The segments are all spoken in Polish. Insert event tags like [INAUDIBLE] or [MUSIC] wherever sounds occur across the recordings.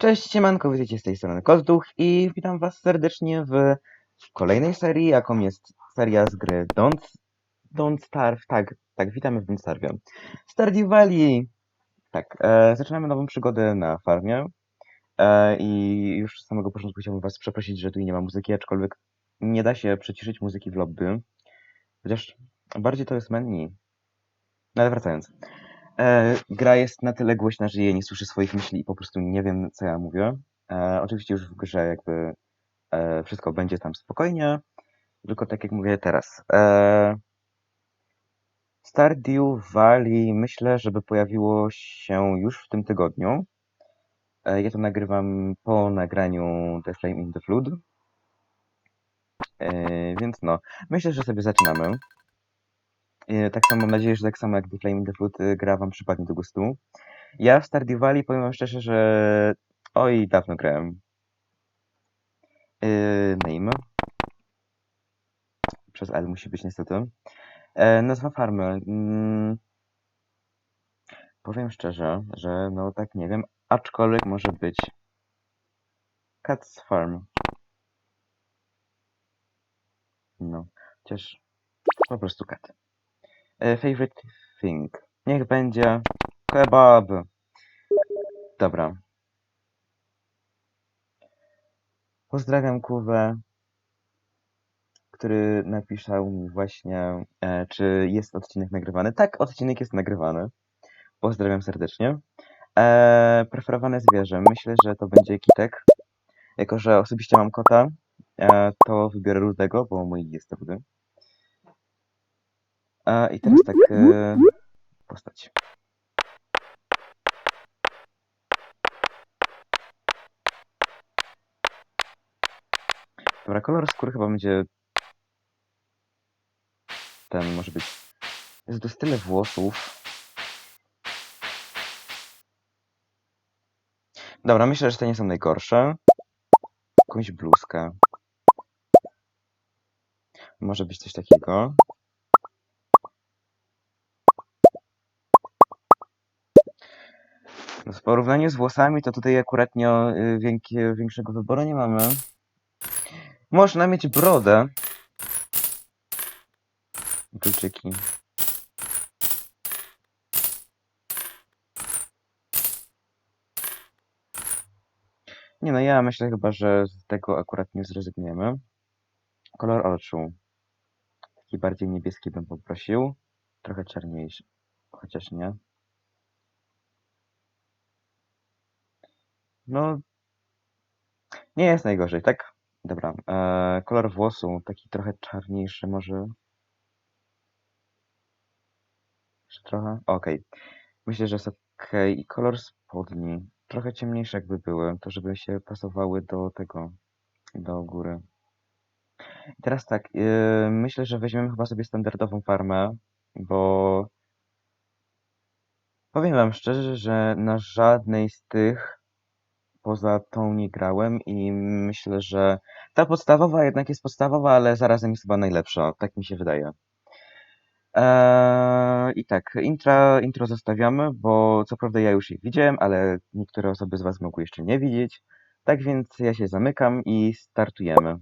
Cześć, siemanko, witajcie z tej strony Kozduch i witam was serdecznie w kolejnej serii, jaką jest seria z gry Don't, Don't Starve. Tak, tak, witamy w Don't Starve. Stardew Valley! Tak, e, zaczynamy nową przygodę na farmie e, i już z samego początku chciałbym was przeprosić, że tu nie ma muzyki, aczkolwiek nie da się przyciszyć muzyki w lobby, chociaż bardziej to jest menu. No ale wracając. E, gra jest na tyle głośna, że ja nie słyszę swoich myśli i po prostu nie wiem, co ja mówię. E, oczywiście już w grze jakby e, wszystko będzie tam spokojnie, tylko tak jak mówię teraz. E, Stardew Valley myślę, żeby pojawiło się już w tym tygodniu. E, ja to nagrywam po nagraniu The Flame in the Flood. E, więc no, myślę, że sobie zaczynamy. E, Tak samo mam nadzieję, że tak samo jak The Flame in the Flood e, gra wam przypadnie do gustu. Ja w Stardew Valley powiem wam szczerze, że oj, dawno grałem. Yy, name. Przez L musi być niestety. E, nazwa farmy. Mm, powiem szczerze, że no tak nie wiem, aczkolwiek może być Cat's Farm. No, chociaż po prostu cat. E, favorite thing. Niech będzie kebab. Dobra. Pozdrawiam Kuwę, który napisał mi właśnie, e, czy jest odcinek nagrywany. Tak, odcinek jest nagrywany. Pozdrawiam serdecznie. E, preferowane zwierzę. Myślę, że to będzie kitek. Jako, że osobiście mam kota, e, to wybiorę rudego, bo mój jest rudy. E, I teraz tak, e, postać. Dobra, kolor skóry chyba będzie ten może być. Jest to tyle włosów. Dobra, myślę, że te nie są najgorsze. Jakąś bluzkę. Może być coś takiego. No, w porównaniu z włosami, to tutaj akuratnie y, więkie, większego wyboru nie mamy. Można mieć brodę. Kluczyki. Nie no, ja myślę chyba, że z tego akurat nie zrezygnujemy. Kolor oczu. Taki bardziej niebieski bym poprosił. Trochę czarniejszy. Chociaż nie. No. Nie jest najgorzej, tak? Dobra. E, kolor włosu. Taki trochę czarniejszy może. Jeszcze trochę? Okej. Myślę, że jest ok. I kolor spodni. Trochę ciemniejsze jakby były, to żeby się pasowały do tego, do góry. I teraz tak, yy, myślę, że weźmiemy chyba sobie standardową farmę, bo powiem wam szczerze, że na żadnej z tych poza tą nie grałem i myślę, że ta podstawowa jednak jest podstawowa, ale zarazem jest chyba najlepsza, tak mi się wydaje. Eee, I tak, intra, intro zostawiamy, bo co prawda ja już je widziałem, ale niektóre osoby z Was mogły jeszcze nie widzieć. Tak więc ja się zamykam i startujemy.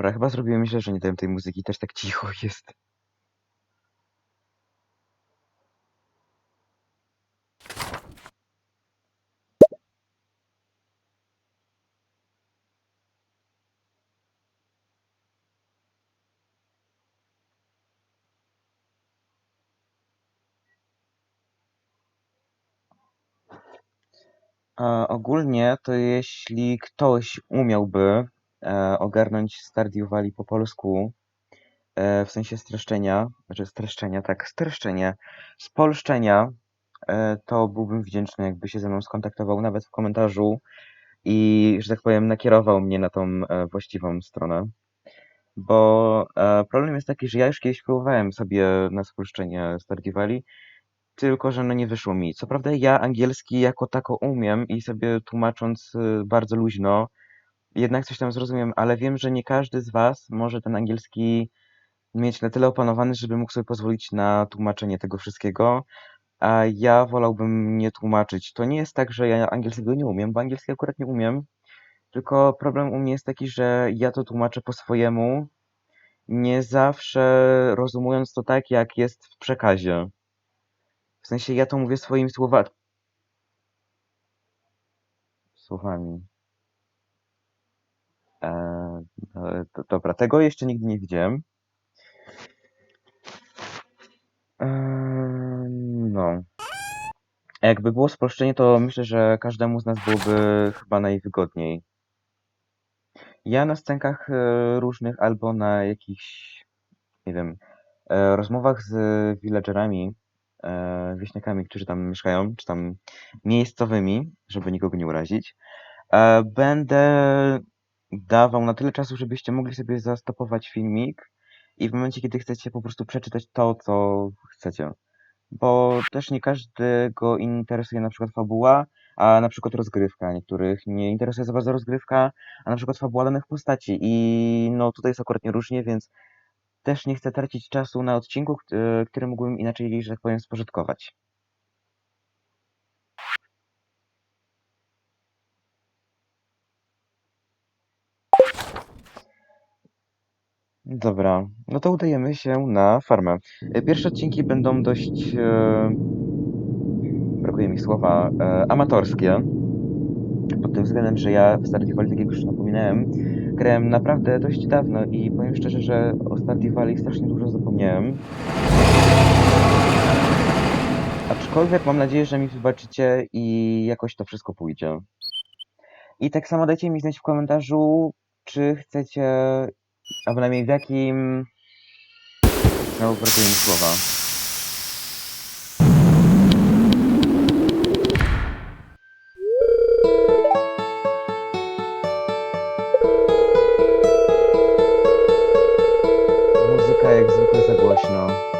Dobra, chyba zrobiłem źle, że nie dałem tej muzyki, też tak cicho [LAUGHS] jest. Ogólnie to jeśli ktoś umiałby e, ogarnąć Stardew Valley po polsku, e, w sensie streszczenia, znaczy streszczenia, tak, streszczenie, spolszczenia, e, to byłbym wdzięczny, jakby się ze mną skontaktował nawet w komentarzu i, że tak powiem, nakierował mnie na tą właściwą stronę. Bo problem jest taki, że ja już kiedyś próbowałem sobie na spolszczenie Stardew Valley tylko że no nie wyszło mi. Co prawda ja angielski jako tako umiem i sobie tłumacząc bardzo luźno, jednak coś tam zrozumiem, ale wiem, że nie każdy z was może ten angielski mieć na tyle opanowany, żeby mógł sobie pozwolić na tłumaczenie tego wszystkiego, a ja wolałbym nie tłumaczyć. To nie jest tak, że ja angielskiego nie umiem, bo angielski akurat nie umiem, tylko problem u mnie jest taki, że ja to tłumaczę po swojemu, nie zawsze rozumując to tak, jak jest w przekazie. W sensie ja to mówię swoimi słowa... słowami. E, to, dobra, tego jeszcze nigdy nie widziałem. Eee, no. Jakby było sproszczenie, to myślę, że każdemu z nas byłoby chyba najwygodniej. Ja na scenkach e, różnych albo na jakichś, nie wiem, e, rozmowach z villagerami, e, wieśniakami, którzy tam mieszkają, czy tam miejscowymi, żeby nikogo nie urazić, e, będę dawał na tyle czasu, żebyście mogli sobie zastopować filmik i w momencie, kiedy chcecie po prostu przeczytać to, co chcecie. Bo też nie każdego interesuje na przykład fabuła, a na przykład rozgrywka. Niektórych nie interesuje za bardzo rozgrywka, a na przykład fabuła danych postaci. I no tutaj jest akurat nie różnie, więc też nie chcę tracić czasu na odcinku, kt- który mógłbym inaczej, że tak powiem, spożytkować. Dobra, no to udajemy się na farmę. E, Pierwsze odcinki będą dość, e, brakuje mi słowa, e, amatorskie. Pod tym względem, że ja w Stardew Valley, tak jak już napominałem, grałem naprawdę dość dawno i powiem szczerze, że o Stardew Valley strasznie dużo zapomniałem. Aczkolwiek mam nadzieję, że mi wybaczycie i jakoś to wszystko pójdzie. I tak samo dajcie mi znać w komentarzu, czy chcecie, a bynajmniej w jakim... Znowu brakuje mi słowa. Muzyka jak zwykle za głośno.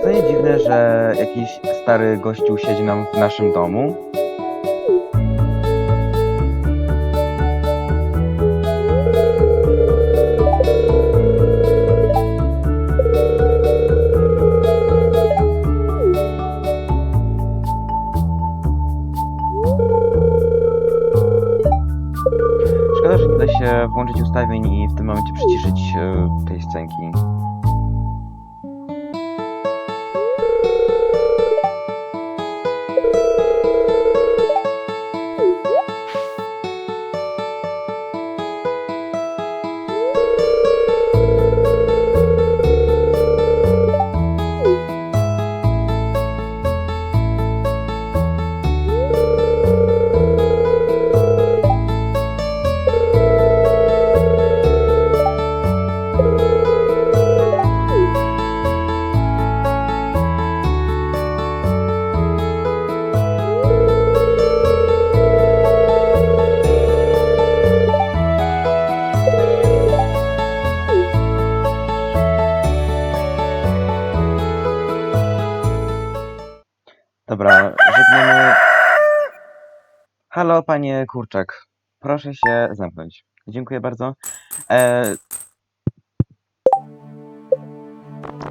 Czy to nie dziwne, że jakiś stary gościu siedzi nam w naszym domu? Szkoda, że nie da się włączyć ustawień i w tym momencie przyciszyć e, tej scenki. Halo, panie kurczak. Proszę się zamknąć. Dziękuję bardzo. E...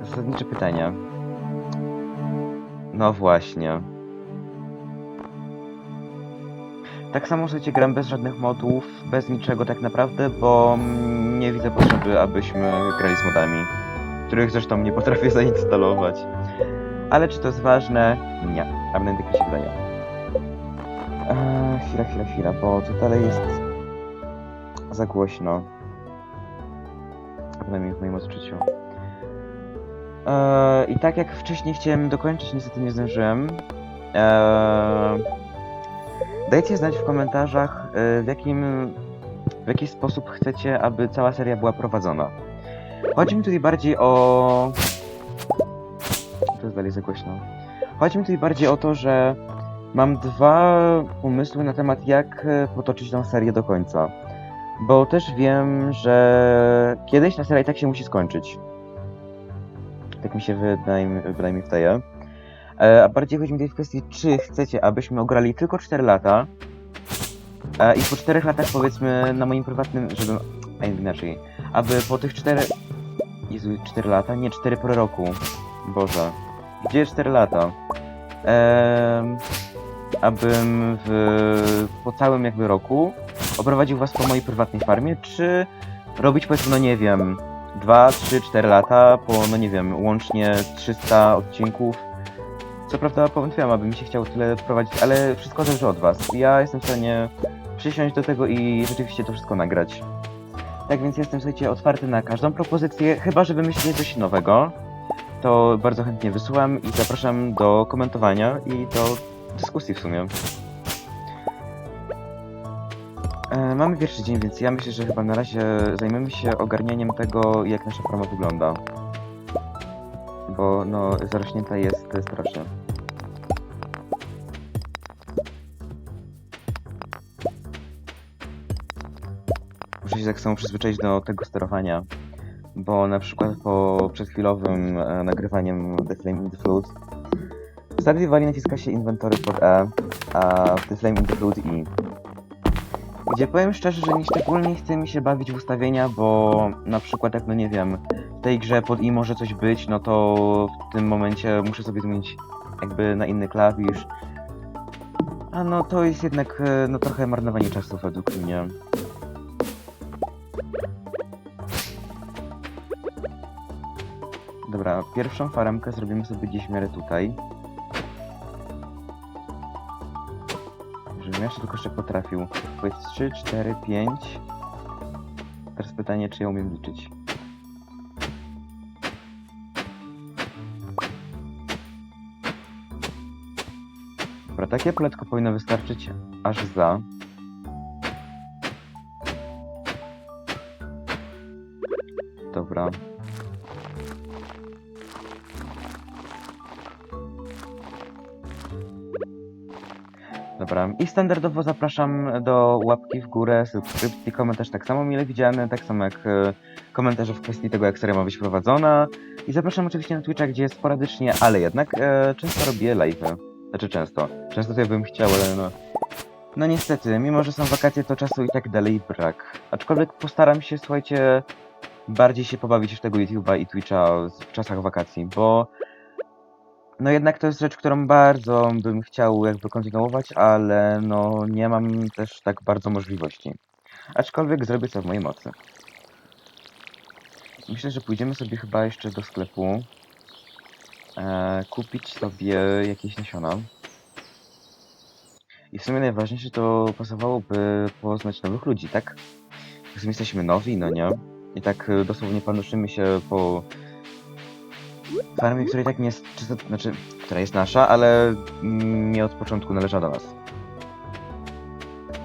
Zasadnicze pytania. No właśnie. Tak samo słuchajcie, gram bez żadnych modów, bez niczego tak naprawdę, bo nie widzę potrzeby, abyśmy grali z modami, których zresztą nie potrafię [LAUGHS] zainstalować. Ale czy to jest ważne? Nie. A mi się wydaje. Eee, chwila, chwila, chwila, bo to dalej jest za głośno. Przynajmniej w moim odczuciu. Eee, I tak jak wcześniej chciałem dokończyć, niestety nie zdążyłem. Eee, dajcie znać w komentarzach, e, w jakim w jaki sposób chcecie, aby cała seria była prowadzona. Chodzi mi tutaj bardziej o... To jest dalej za głośno. Chodzi mi tutaj bardziej o to, że mam dwa pomysły na temat, jak e, potoczyć tę serię do końca. Bo też wiem, że kiedyś ta seria i tak się musi skończyć. Tak mi się wydaje, wydaje mi wdaje. E, A bardziej chodzi mi tutaj w kwestii, czy chcecie, abyśmy ograli tylko 4 lata, E, I po czterech latach powiedzmy na moim prywatnym, żeby... A inaczej. Aby po tych czterech... Jezu, 4 lata? Nie, 4 po roku. Boże. Gdzie 4 lata? Ehm, abym w, po całym jakby roku oprowadził was po mojej prywatnej farmie, czy robić powiedzmy, no nie wiem, 2, 3, 4 lata po, no nie wiem, łącznie 300 odcinków. Co prawda powątpiłam, aby mi się chciało tyle prowadzić, ale wszystko zależy od was. Ja jestem w stanie przysiąść do tego i rzeczywiście to wszystko nagrać. Tak więc jestem, słuchajcie, otwarty na każdą propozycję, chyba że wymyślicie coś nowego, to bardzo chętnie wysyłam i zapraszam do komentowania i do dyskusji w sumie. E, mamy pierwszy dzień, więc ja myślę, że chyba na razie zajmiemy się ogarnianiem tego, jak nasza farma wygląda. Bo no, zarośnięta jest strasznie. Muszę się tak samo przyzwyczaić do tego sterowania, bo na przykład po przedchwilowym e, nagrywaniem The Flame in the Flood w Stardew naciska się inwentory pod E, a w The Flame in the I. Gdzie powiem szczerze, że nie szczególnie chce mi się bawić w ustawienia, bo na przykład jak no nie wiem, w tej grze pod I może coś być, no to w tym momencie muszę sobie zmienić jakby na inny klawisz. A no to jest jednak e, no trochę marnowanie czasu według mnie. Dobra, pierwszą faremkę zrobimy sobie gdzieś w miarę tutaj. Żebym jeszcze tylko jeszcze potrafił. Powiedz 3, 4, 5. Teraz pytanie, czy ja umiem liczyć. Dobra, takie poletko powinno wystarczyć aż za. Dobra. I standardowo zapraszam do łapki w górę, subskrypcji, komentarz tak samo mile widziany, tak samo jak e, komentarze w kwestii tego, jak seria ma być prowadzona. I zapraszam oczywiście na Twitcha, gdzie sporadycznie, ale jednak e, często robię live'y. Znaczy często. Często to ja bym chciał, ale no... No niestety, mimo że są wakacje, to czasu i tak dalej brak. Aczkolwiek postaram się, słuchajcie, bardziej się pobawić w tego YouTube'a i Twitcha w czasach wakacji, bo no jednak to jest rzecz, którą bardzo bym chciał jakby kontynuować, ale no nie mam też tak bardzo możliwości. Aczkolwiek zrobię co w mojej mocy. Myślę, że pójdziemy sobie chyba jeszcze do sklepu. E, kupić sobie jakieś nasiona. I w sumie najważniejsze to pasowałoby poznać nowych ludzi, tak? W sumie jesteśmy nowi, no nie? I tak e, dosłownie panoszymy się po farmie, której tak nie jest, czysto, znaczy, która jest nasza, ale mm, nie od początku należała do nas.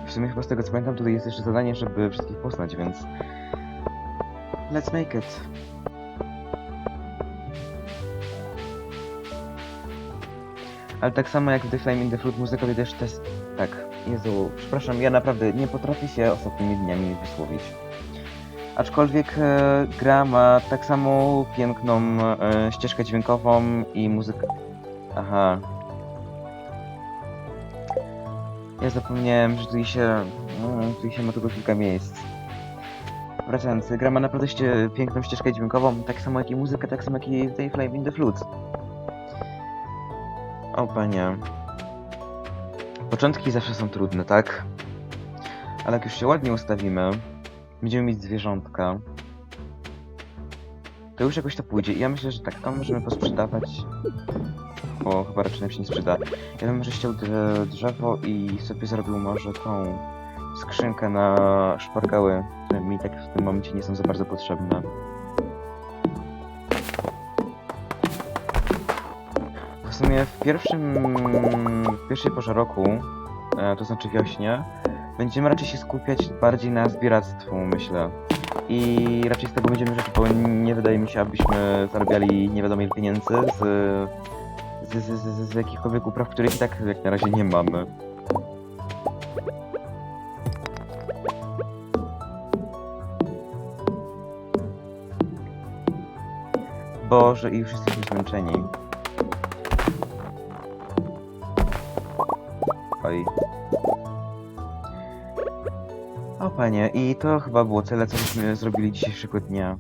W sumie chyba z tego co pamiętam, tutaj jest jeszcze zadanie, żeby wszystkich poznać, więc... Let's make it. Ale tak samo jak w The Flame in the muzyka tutaj też test... Tak, Jezu, przepraszam, ja naprawdę nie potrafię się ostatnimi dniami wysłowić. Aczkolwiek e, gra ma tak samo piękną e, ścieżkę dźwiękową i muzykę. Aha. Ja zapomniałem, że tutaj się. No, tutaj się ma tylko kilka miejsc. Wracając, gra ma naprawdę ście, piękną ścieżkę dźwiękową, tak samo jak i muzykę, tak samo jak i w tej Flame in the Flood. O panie. Początki zawsze są trudne, tak? Ale jak już się ładnie ustawimy, Będziemy mieć zwierzątka. To już jakoś to pójdzie. Ja myślę, że tak, to możemy posprzedawać. bo chyba raczej nam się nie sprzeda. Ja bym może chciał dr- drzewo i sobie zrobił może tą skrzynkę na szpargały, które mi tak w tym momencie nie są za bardzo potrzebne. W sumie w pierwszym, w pierwszej porze roku, e, to znaczy wiośnie, będziemy raczej się skupiać bardziej na zbieractwu, myślę. I raczej z tego będziemy żyć, bo nie wydaje mi się, abyśmy zarabiali nie wiadomo ile pieniędzy z, z, z, z, z jakichkolwiek upraw, których i tak jak na razie nie mamy. Boże, i już jesteśmy zmęczeni. Oj. Panie, i to chyba było tyle, co żeśmy zrobili dzisiejszego dnia.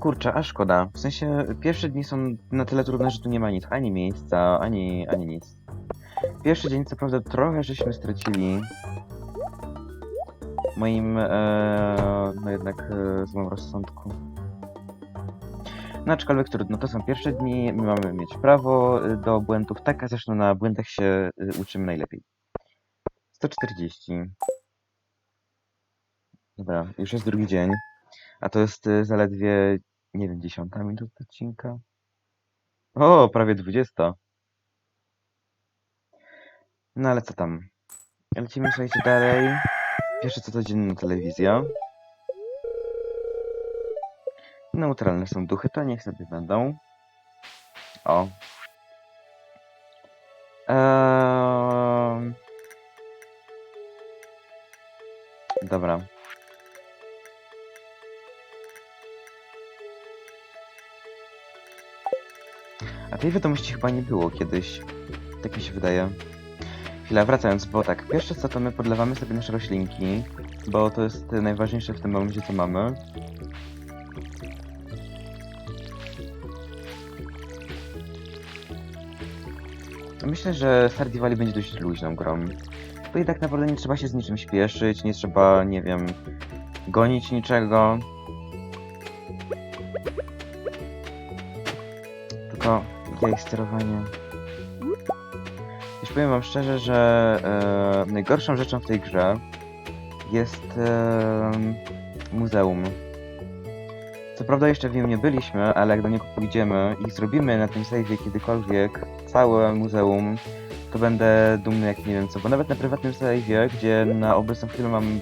Kurczę, a szkoda. W sensie, pierwsze dni są na tyle trudne, że tu nie ma nic, ani miejsca, ani, ani nic. Pierwszy dzień, co prawda, trochę żeśmy stracili. Moim, e, no jednak, e, złym rozsądku. No aczkolwiek trudno, to są pierwsze dni, my mamy mieć prawo do błędów, tak, a zresztą na błędach się y, uczymy najlepiej. 140. Dobra, już jest drugi dzień, a to jest y, zaledwie, nie wiem, dziesiąta minuta odcinka. O, prawie 20. No ale co tam? Lecimy, słuchajcie, dalej. Pierwsze co codzienna telewizja. Neutralne są duchy, to niech sobie będą. O. Eee... Dobra. A tej wiadomości chyba nie było kiedyś. Tak mi się wydaje. Chwila, wracając, bo tak, pierwsze co to my podlewamy sobie nasze roślinki, bo to jest najważniejsze w tym momencie co mamy. Myślę, że Stardew będzie dość luźną grą. I tak naprawdę nie trzeba się z niczym śpieszyć, nie trzeba, nie wiem, gonić niczego. Tylko jej sterowanie. Już powiem wam szczerze, że e, najgorszą rzeczą w tej grze jest e, muzeum. Co prawda jeszcze w nim nie byliśmy, ale jak do niego pójdziemy i zrobimy na tym save'ie kiedykolwiek całe muzeum, to będę dumny jak nie wiem co, bo nawet na prywatnym save'ie, gdzie na obecną chwilę mam...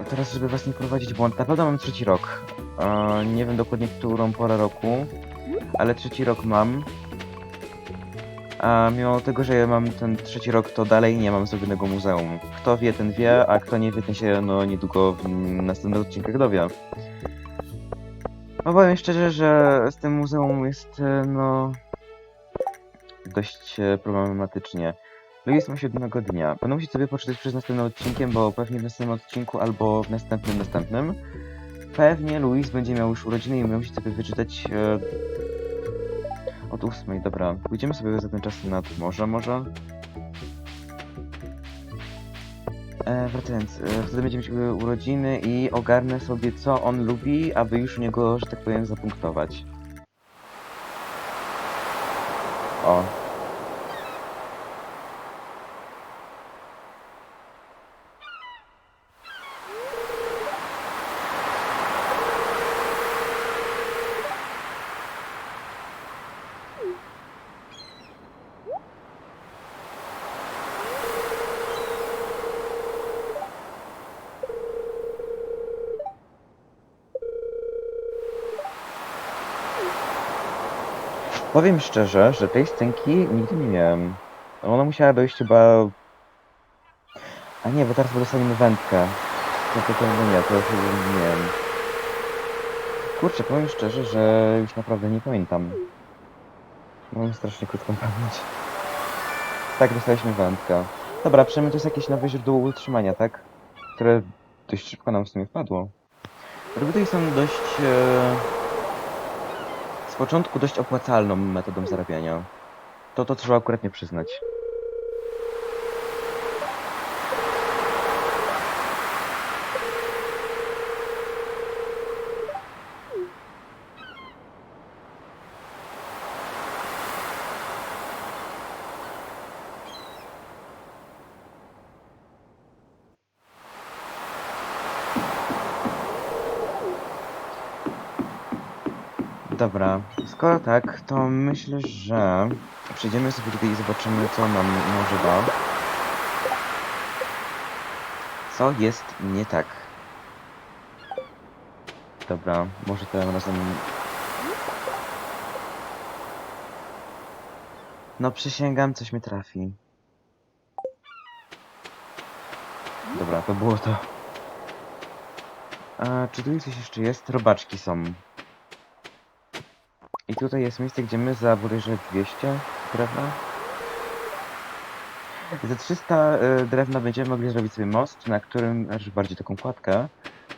A teraz, żeby was nie prowadzić błąd, naprawdę mam trzeci rok. E, nie wiem dokładnie którą porę roku, ale trzeci rok mam. A mimo tego, że ja mam ten trzeci rok, to dalej nie mam zrobionego muzeum. Kto wie, ten wie, a kto nie wie, ten się no niedługo w następnych odcinkach dowie. No powiem szczerze, że z tym muzeum jest, no... dość e, problematycznie. Luis ma siódmego dnia. Będę musieć sobie poczytać przez następnym odcinkiem, bo pewnie w następnym odcinku albo w następnym, następnym. Pewnie Luis będzie miał już urodziny i będę musieć sobie wyczytać e, od ósmej, dobra. Pójdziemy sobie za ten czas nad morze może? E, wracając, e, wtedy będziemy mieć u- urodziny i ogarnę sobie co on lubi, aby już u niego, że tak powiem, zapunktować. O. Powiem szczerze, że tej scenki nigdy nie miałem. Ona musiała dojść chyba... A nie, bo teraz dostaniemy wędkę. To, to, to no nie, to już nie wiem. Kurczę, powiem szczerze, że już naprawdę nie pamiętam. Mam strasznie krótką pamięć. Tak, dostaliśmy wędkę. Dobra, przynajmniej to jest jakieś nowe źródło utrzymania, tak? Które dość szybko nam w sumie wpadło. Tutaj są dość... E początku dość opłacalną metodą zarabiania. To to trzeba akurat nie przyznać. Dobra, skoro tak, to myślę, że przejdziemy sobie tutaj i zobaczymy, co nam może da. Co jest nie tak? Dobra, może tym razem... No przysięgam, coś mi trafi. Dobra, to było to. A czy tu coś jeszcze jest? Robaczki są. I tutaj jest miejsce, gdzie my za bodajże 200 drewna. Za 300 y, drewna będziemy mogli zrobić sobie most, na którym, znaczy bardziej taką kładkę,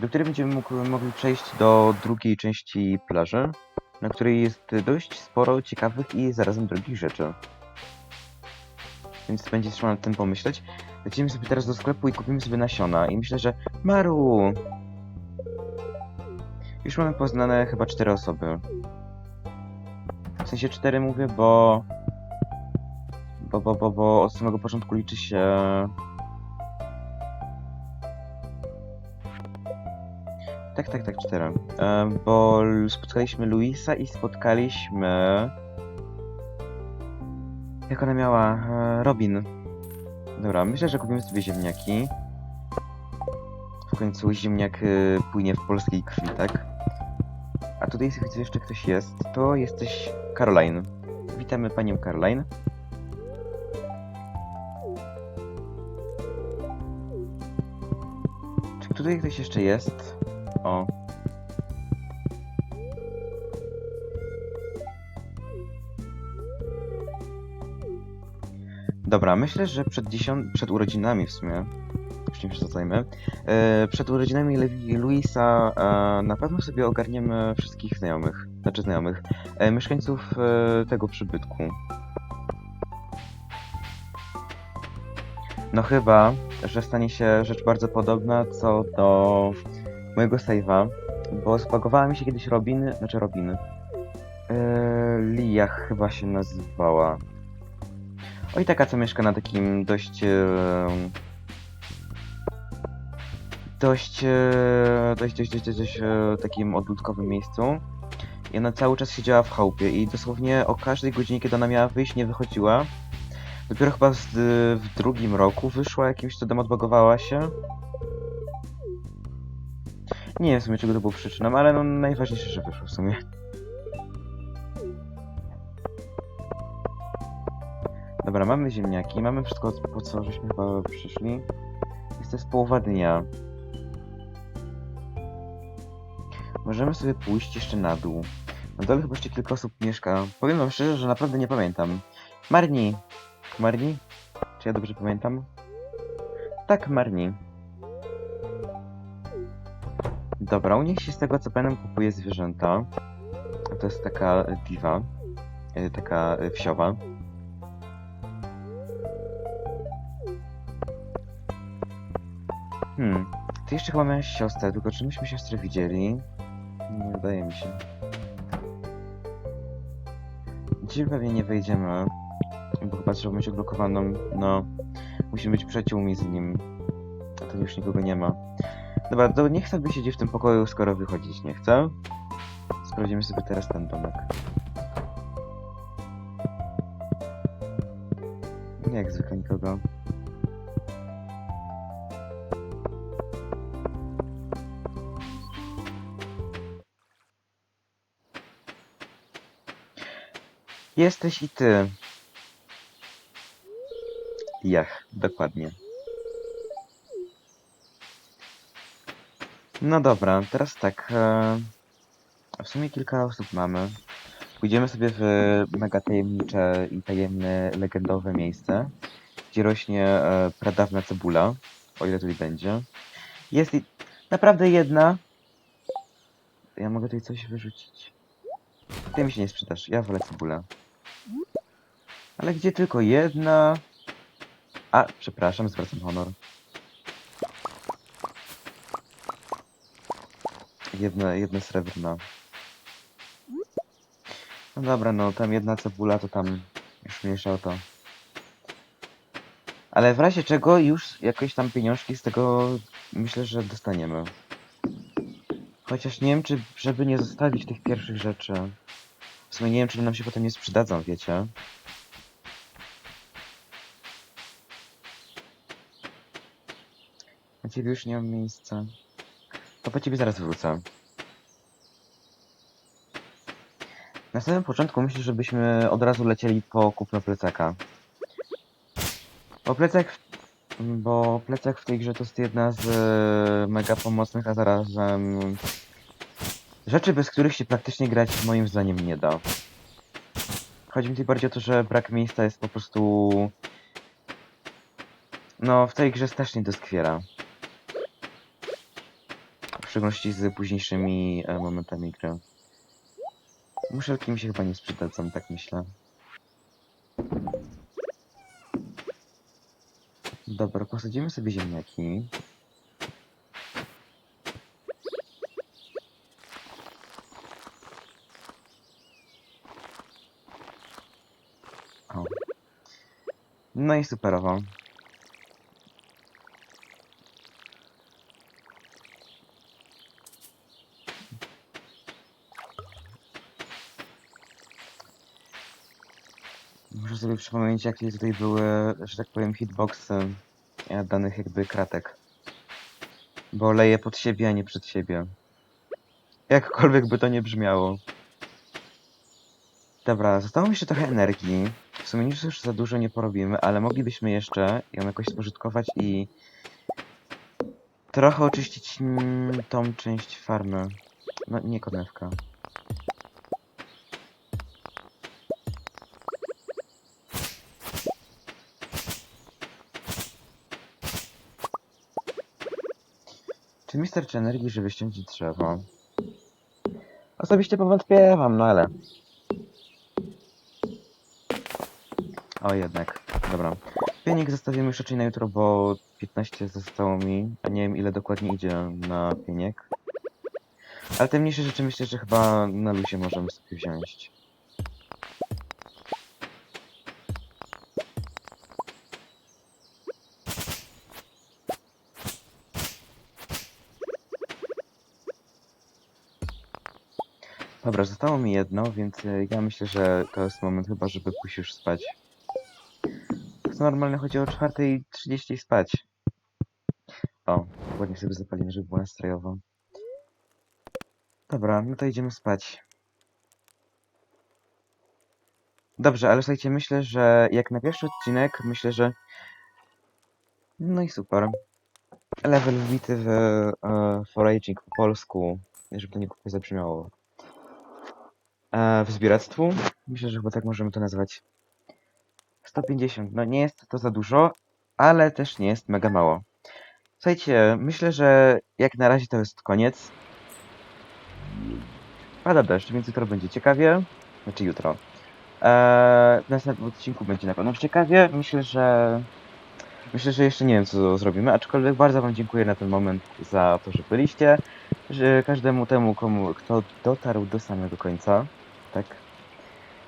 do której będziemy mogli przejść do drugiej części plaży, na której jest dość sporo ciekawych i zarazem drogich rzeczy. Więc będzie trzeba nad tym pomyśleć. Lecimy sobie teraz do sklepu i kupimy sobie nasiona. I myślę, że Maru! Już mamy poznane chyba cztery osoby. W sensie cztery mówię, bo... Bo, bo, bo, bo od samego początku liczy się... Tak, tak, tak, cztery. E, bo l- spotkaliśmy Luisa i spotkaliśmy... Jak ona miała? E, Robin. Dobra, myślę, że kupimy sobie ziemniaki. W końcu ziemniak y, płynie w polskiej krwi, tak? A tutaj jeśli widzę jeszcze ktoś jest, to jesteś Caroline. Witamy panią Caroline. Czy tutaj ktoś jeszcze jest? O. Dobra, myślę, że przed, dziesiąt... przed urodzinami w sumie, już nie przesadzajmy, e, przed urodzinami Luisa e, na pewno sobie ogarniemy wszystkich znajomych, znaczy znajomych, e, mieszkańców tego przybytku. No chyba, że stanie się rzecz bardzo podobna co do mojego save'a, bo spagowała mi się kiedyś Robin, znaczy Robin, e, Lia chyba się nazywała. Oj, taka co mieszka na takim dość. Dość, e, dość, dość, dość, dość, dość e, takim odludkowym miejscu. I ona cały czas siedziała w chałupie i dosłownie o każdej godzinie, kiedy ona miała wyjść, nie wychodziła. Dopiero chyba z, w drugim roku wyszła jakimś cudem, odbagowała się. Nie wiem w sumie czego to było przyczyną, ale no najważniejsze, że wyszło w sumie. Dobra, mamy ziemniaki, mamy wszystko po co żeśmy chyba przyszli. Jest to jest połowa dnia. Możemy sobie pójść jeszcze na dół. Na dole chyba jeszcze kilka osób mieszka. Powiem wam szczerze, że naprawdę nie pamiętam. Marni! Marni? Czy ja dobrze pamiętam? Tak, Marni. Dobra, u nich się z tego co pamiętam kupuje zwierzęta. To jest taka diwa. e, Taka e, wsiowa. Hmm. Ty jeszcze chyba miałeś siostrę, tylko czy myśmy siostrę widzieli? Nie wydaje mi się. Dzisiaj pewnie nie wejdziemy, bo chyba trzeba mieć odblokowaną, no... Musimy być przyjaciółmi z nim. A tu już nikogo nie ma. Dobra, to niech sobie siedzi w tym pokoju, skoro wychodzić nie chce. Sprawdzimy sobie teraz ten domek. Jak zwykle nikogo. Jesteś i ty. Jach, dokładnie. No dobra, teraz tak. E, w sumie kilka osób mamy. Pójdziemy sobie w mega tajemnicze i tajemne, legendowe miejsce, gdzie rośnie e, pradawna cebula, o ile tutaj będzie. Jest i naprawdę jedna. Ja mogę tutaj coś wyrzucić. Ty mi się nie sprzedasz, ja wolę cebulę. Ale gdzie tylko jedna? A, przepraszam, zwracam honor. Jedna, jedna srebrna. No dobra, no tam jedna cebula, to tam już mniejsza o to. Ale w razie czego już jakieś tam pieniążki z tego myślę, że dostaniemy. Chociaż nie wiem, czy żeby nie zostawić tych pierwszych rzeczy. Sumie nie wiem, czy nam się potem nie sprzedadzą, wiecie. Na ciebie już nie mam miejsca. To po ciebie zaraz wrócę. Na samym początku myślę, żebyśmy od razu lecieli po kupno plecaka. Bo plecak, bo plecak w tej grze to jest jedna z e, mega pomocnych, a zarazem rzeczy, bez których się praktycznie grać moim zdaniem nie da. Chodzi mi tutaj bardziej o to, że brak miejsca jest po prostu... No, w tej grze strasznie doskwiera. W szczególności z późniejszymi e, momentami gry. Muszelki mi się chyba nie przydadzą, tak myślę. Dobra, posadzimy sobie ziemniaki. No i superowo. Muszę sobie przypomnieć, jakie tutaj były, że tak powiem, hitboxy e, danych jakby kratek. Bo leję pod siebie, a nie przed siebie. Jakkolwiek by to nie brzmiało. Dobra, zostało mi jeszcze trochę energii. W sumie nic już za dużo nie porobimy, ale moglibyśmy jeszcze ją jakoś spożytkować i trochę oczyścić mm, tą część farmy. No, nie konewka. Czy mi starczy energii, żeby ściąć drzewo? Osobiście powątpiewam, no ale... O, jednak. Dobra. Pienik zostawimy już raczej na jutro, bo 15 zostało mi, a nie wiem ile dokładnie idzie na pieniek. Ale te mniejsze rzeczy myślę, że chyba na luzie możemy sobie wziąć. Dobra, zostało mi jedno, więc e, ja myślę, że to jest moment chyba, żeby pójść już spać. To normalnie chodzi o 4.30 spać. O, ładnie sobie zapalimy, żeby było nastrojowo. Dobra, no to idziemy spać. Dobrze, ale słuchajcie, myślę, że jak na pierwszy odcinek, myślę, że... No i super. Level wbity w e, foraging po polsku, żeby to nie głupio zabrzmiało. E, w zbieractwu. Myślę, że chyba tak możemy to nazwać. 150. No nie jest to za dużo, ale też nie jest mega mało. Słuchajcie, myślę, że jak na razie to jest koniec. Pada deszcz, więc jutro będzie ciekawie. Znaczy jutro. Eee, w następnym odcinku będzie na pewno ciekawie. Myślę, że... Myślę, że jeszcze nie wiem, co zrobimy, aczkolwiek bardzo Wam dziękuję na ten moment za to, że byliście. Że każdemu temu, komu, kto dotarł do samego końca. Tak.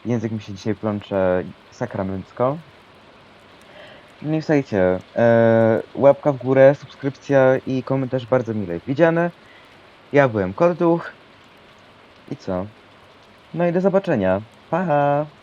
Język mi się dzisiaj plącze sakramencko. No i słuchajcie, e, łapka w górę, subskrypcja i komentarz bardzo mile widziane. Ja byłem Korduch. I co? No i do zobaczenia. Pa!